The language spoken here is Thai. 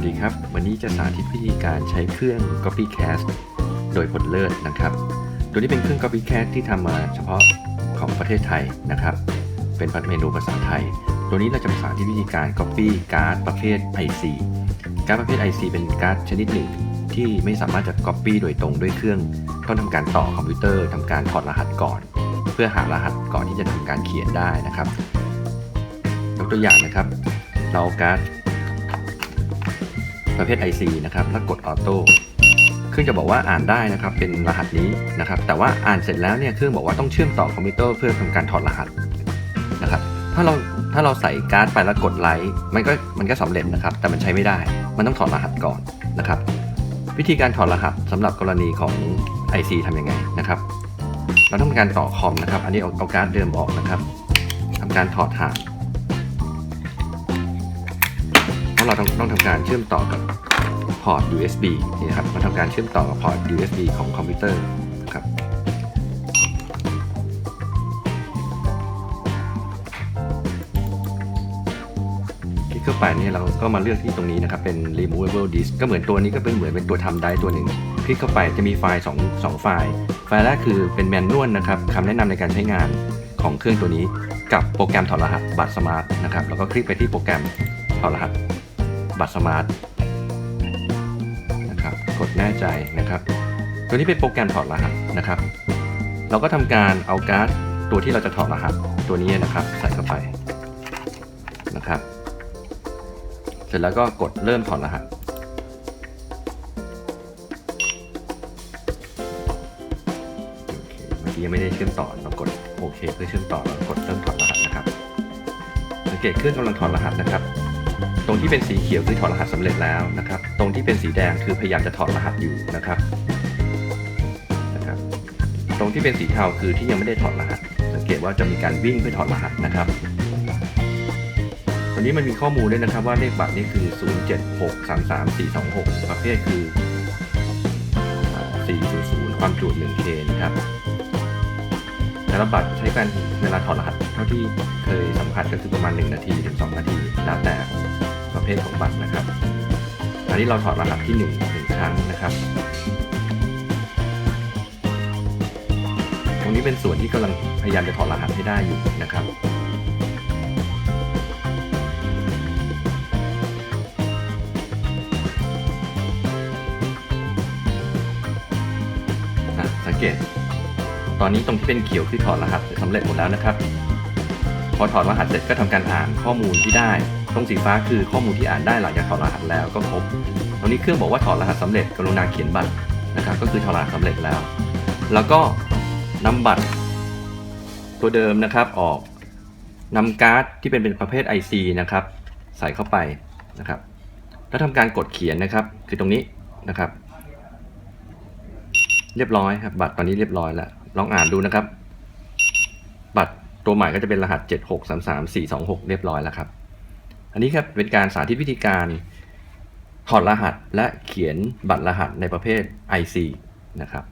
สดีครับ วันนี้จะสาธิตวิธีการใช้เครื่อง Copycast โดยผลเลิศนะครับ ตัวนี้เป็นเครื่อง Copycast ที่ทำมาเฉพาะของประเทศไทยนะครับ เป็นพันเมนูภาษาไทย ตัวนี้เราจะมาสาธิตวิธีการ Copy การ์ดประเภท IC การ์ดประเภท IC เป็นการ์ดชนิดหนึ่งที่ไม่สามารถจะ Copy โดยตรงด้วยเครื่องต้องทำการต่อคอมพิวเตอร์ทำการถอดรหัสก่อน เพื่อหารหัสก่อนที่จะทำการเขียนได้นะครับยกตัวอย่างนะครับ เราการ์ด ประเภท IC นะครับแล้วกดออโต้เครื่องจะบอกว่าอ่านได้นะครับเป็นรหัสนี้นะครับแต่ว่าอ่านเสร็จแล้วเนี่ยเครื่องบอกว่าต้องเชื่อมต่อคอมพิวเตอร์เพื่อทำการถอดรหัสนะครับถ้าเราถ้าเราใส่การ์ดไปแล้วกดไลค์มันก็มันก็สำเร็จนะครับแต่มันใช้ไม่ได้ มันต้องถอดรหัสก่อนนะครับวิธีการถอดรหัสสำหรับกรณีของ IC ทำยังไงนะครับ เราต้องการต่อคอมนะครับ อันนี้เอาเอาการ์ดเดิมออกนะครับทำการถอดถ่าน ราะเราต้องต้องทำการเชื่อมต่อกับพอร์ต USB นี่นะครับมาทำการเชื่อมต่อกับพอร์ต USB ของคอมพิวเตอร์ครับคลิกเข้าไปเนี่ยเราก็มาเลือกที่ตรงนี้นะครับ เป็น removable disk ก็เหมือนตัวนี้ก็เป็นเหมือนเป็นตัวทำได้ตัวหนึ่ง คลิกเข้าไปจะมีไฟล์2 2ไฟล์ ไฟล์แรกคือเป็นแมนนวลนะครับคำแนะนำในการใช้งานของเครื่องตัวนี้ กับโปรแกรมถอดรหัสบัตรสมาร์ทนะครับแล้วก็คลิกไปที่โปรแกรมถอดรหัส บัตรสมาร์ทนะครับกดแน่ใจนะครับ ตัวนี้เป็นโปรแกรมถอดรหัสนะครับ เราก็ทำการเอาการ์ดตัวที่เราจะถอดรหัสตัวนี้นะครับ ใส่เข้าไปนะครับ เสร็จแล้วก็กดเริ่มถอดรหัสโอเคเมื่อกี้ยังไม่ได้เชื่อมต่อเรากดโอเคเพื่อเชื่อมต่อเรากดเริ่มถอดรหัสนะครับ สังเกตเครื่องกำลังถอดรหัสนะครับ ตรงที่เป็นสีเขียวคือถอดรหัสสำเร็จแล้วนะครับ ตรงที่เป็นสีแดงคือพยายามจะถอดรหัสอยู่นะครับนะครับ ตรงที่เป็นสีเทาคือที่ยังไม่ได้ถอดรหัส สังเกตว่าจะมีการวิ่งเพื่อถอดรหัสนะครับตัวนี้มันมีข้อมูลด้วยนะครับว่าเลขบัตรนี่คือ 07633426ประเภทคืออ่า400 ความจุ 1K นะครับแต่ละบัตรใช้การเวลาถอดรหัสเท่าที่เคยสัมผัสก็คือประมาณ 1 นาทีถึง 2 นาที แล้วแต่ ประเภทของบัตรนะครับอันนี้เราถอดรหัสที่1 1ครั้งนะครับ ตรงนี้เป็นส่วนที่กำลังพยายามจะถอดรหัสให้ได้อยู่นะครับอะสังเกต ตอนนี้ตรงที่เป็นเขียวคือถอดรหัสสำเร็จหมดแล้วนะครับ พอถอดรหัสเสร็จก็ทำการอ่านข้อมูลที่ได้ ตรงสีฟ้าคือข้อมูลที่อ่านได้หลังจากถอดรหัสแล้วก็ครบตรงนี้เครื่องบอกว่าถอดรหัสสำเร็จกรุณาเขียนบัตรนะครับก็คือถอดรหัสสำเร็จแล้ว แล้วก็นำบัตร ตัวเดิมนะครับออกนำการ์ดที่เป็นเป็นประเภท IC นะครับใส่เข้าไปนะครับ แล้วทำการกดเขียนนะครับคือตรงนี้นะครับ เรียบร้อยครับบัตรตอนนี้เรียบร้อยแล้วลองอ่านดูนะครับ บัตร ตัวใหม่ก็จะเป็นรหัส 7633426 เรียบร้อยแล้วครับ อันนี้ครับเป็นการสาธิตวิธีการถอดรหัสและเขียนบัตรรหัสในประเภท IC นะครับ